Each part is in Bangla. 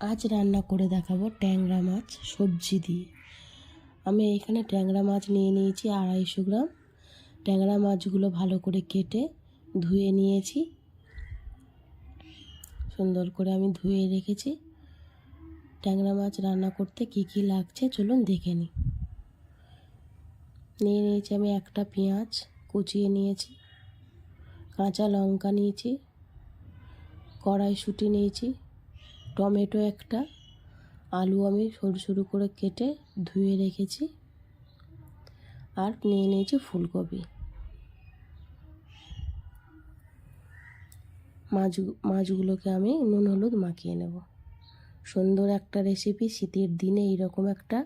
আজ রান্না করে দেখাবো ট্যাংরা মাছ সবজি দিয়ে। আমি এখানে ট্যাংরা মাছ নিয়ে নিয়েছি আড়াইশো গ্রাম। ট্যাংরা মাছগুলো ভালো করে কেটে ধুয়ে নিয়েছি। সুন্দর করে আমি ধুয়ে রেখেছি। ট্যাংরা মাছ রান্না করতে কি কি লাগছে চলুন দেখে নিই। নিয়ে নিয়েছি আমি একটা পেঁয়াজ কুচিয়ে নিয়েছি। কাঁচা লঙ্কা নিয়েছি। কড়াইশুঁটি নিয়েছি। টমেটো একটা, আলু আমি সরু সরু করে কেটে ধুয়ে রেখেছি আর নিয়ে নিয়েছি ফুলকপি। মাছ, মাছগুলোকে আমি নুন, হলুদ মাখিয়ে নেব। সুন্দর একটা রেসিপি শীতের দিনে এইরকম একটা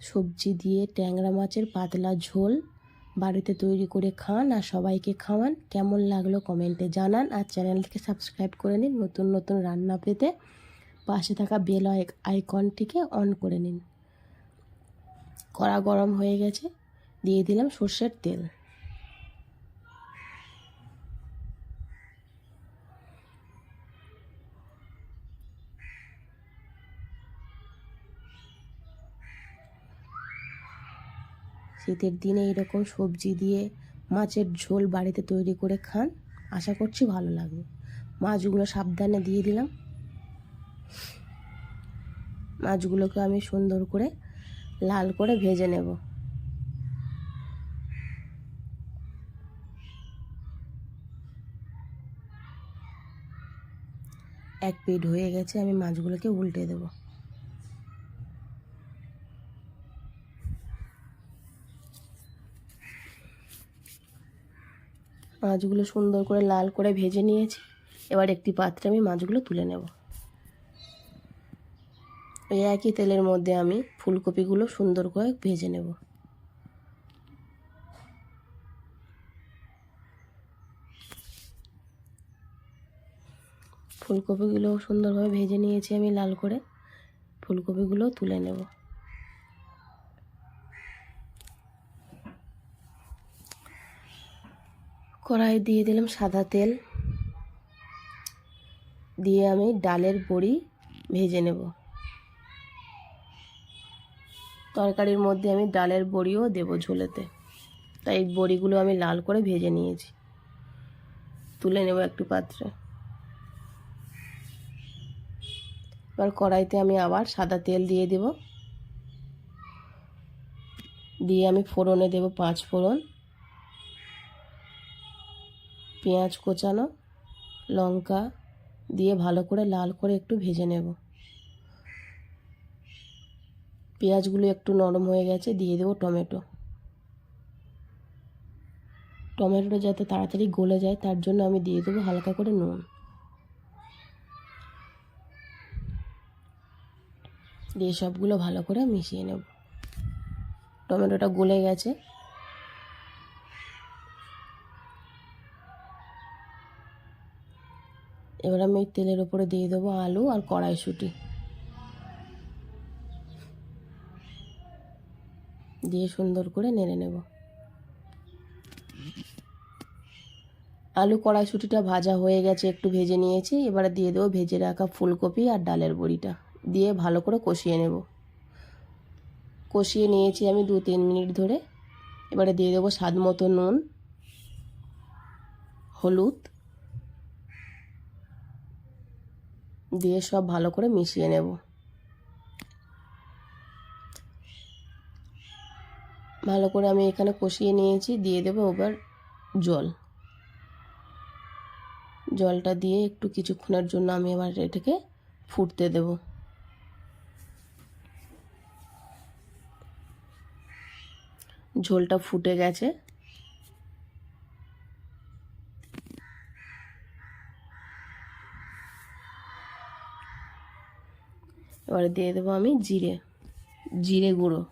সবজি দিয়ে ট্যাংরা মাছের পাতলা ঝোল বাড়িতে তৈরি করে খান আর সবাইকে খাওয়ান। কেমন লাগল কমেন্টে জানান আর চ্যানেলটিকে সাবস্ক্রাইব করে নিন। নতুন নতুন রান্না পেতে পাশে থাকা বেল আইকনটিকে অন করে নিন। কড়া গরম হয়ে গেছে। দিয়ে দিলাম সর্ষের তেল। শীতের দিনে এরকম সবজি দিয়ে মাছের ঝোল বাড়িতে তৈরি করে খান, আশা করছি ভালো লাগবে। মাছগুলো সাবধানে দিয়ে দিলাম। মাছগুলোকে আমি সুন্দর করে লাল করে ভেজে নেব। এক পিঠ হয়ে গেছে, আমি মাছগুলোকে উল্টে দেবো। মাছগুলো সুন্দর করে লাল করে ভেজে নিয়েছি। এবার একটি পাত্রে আমি মাছগুলো তুলে নেব। ওই একই তেলের মধ্যে আমি ফুলকপিগুলো সুন্দর করে ভেজে নেব। ফুলকপিগুলো সুন্দরভাবে ভেজে নিয়েছি আমি লাল করে। ফুলকপিগুলো তুলে নেব। কড়াই দিয়ে দিলাম সাদা তেল। দিয়ে আমি ডালের বড়ি ভেজে নেব। তরকারির মধ্যে আমি ডালের বড়িও দেবো ঝোলেতে। তাই বড়িগুলো আমি লাল করে ভেজে নিয়েছি। তুলে নেব একটু পাত্রে। এবার কড়াইতে আমি আবার সাদা তেল দিয়ে দেব। দিয়ে আমি ফোড়নে দেব পাঁচ ফোড়ন। পেঁয়াজ কোচানো, লঙ্কা দিয়ে ভালো করে লাল করে একটু ভেজে নেব। পেঁয়াজগুলো একটু নরম হয়ে গেছে, দিয়ে দেবো টমেটো। টমেটোটা যাতে তাড়াতাড়ি গলে যায়, তার জন্য আমি দিয়ে দেবো হালকা করে নুন। দিয়ে সবগুলো ভালো করে মিশিয়ে নেব। টমেটোটা গলে গেছে এবার আমি তেলের ওপরে দিয়ে দেবো আলু আর কড়াইশুঁটি। দিয়ে সুন্দর করে নেড়ে নেব। আলু কড়াইশুঁটিটা ভাজা হয়ে গেছে, একটু ভেজে নিয়েছি। এবারে দিয়ে দেবো ভেজে রাখা ফুলকপি আর ডালের বড়িটা। দিয়ে ভালো করে কষিয়ে নেব। কষিয়ে নিয়েছি আমি দু তিন মিনিট ধরে। এবারে দিয়ে দেবো স্বাদ মতো নুন, হলুদ দিয়ে সব ভালো করে মিশিয়ে নেব। ভালো করে আমি এখানে কষিয়ে নিয়েছি, দিয়ে দেবো এবার জল। জলটা দিয়ে একটু কিছুক্ষণের জন্য আমি এবার এটাকে ফুটতে দেব। ঝোলটা ফুটে গেছে। এবারে দিয়ে দেবো আমি জিরে জিরে গুঁড়ো।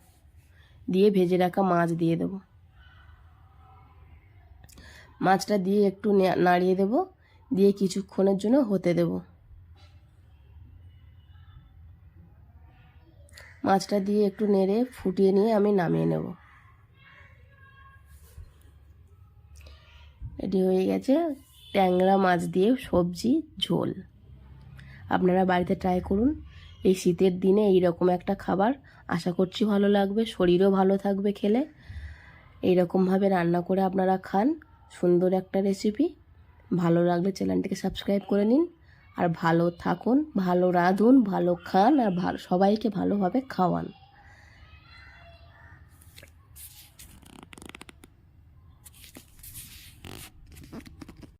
দিয়ে ভেজে রাখা মাছ দিয়ে দেবো। মাছটা দিয়ে একটু নাড়িয়ে দেব। দিয়ে কিছুক্ষণের জন্য হতে দেব। মাছটা দিয়ে একটু নেড়ে ফুটিয়ে নিয়ে আমি নামিয়ে নেব। এটি হয়ে গেছে ট্যাংরা মাছ দিয়ে সবজি ঝোল। আপনারা বাড়িতে ট্রাই করুন। এই শীতের দিনে এই রকম একটা খাবার আশা করছি ভালো লাগবে, শরীরও ভালো থাকবে খেলে। এইরকমভাবে রান্না করে আপনারা খান, সুন্দর একটা রেসিপি ভালো লাগলে চ্যানেলটিকে সাবস্ক্রাইব করে নিন। আর ভালো থাকুন, ভালো রাঁধুন, ভালো খান, আর ভালো সবাইকে ভালোভাবে খাওয়ান।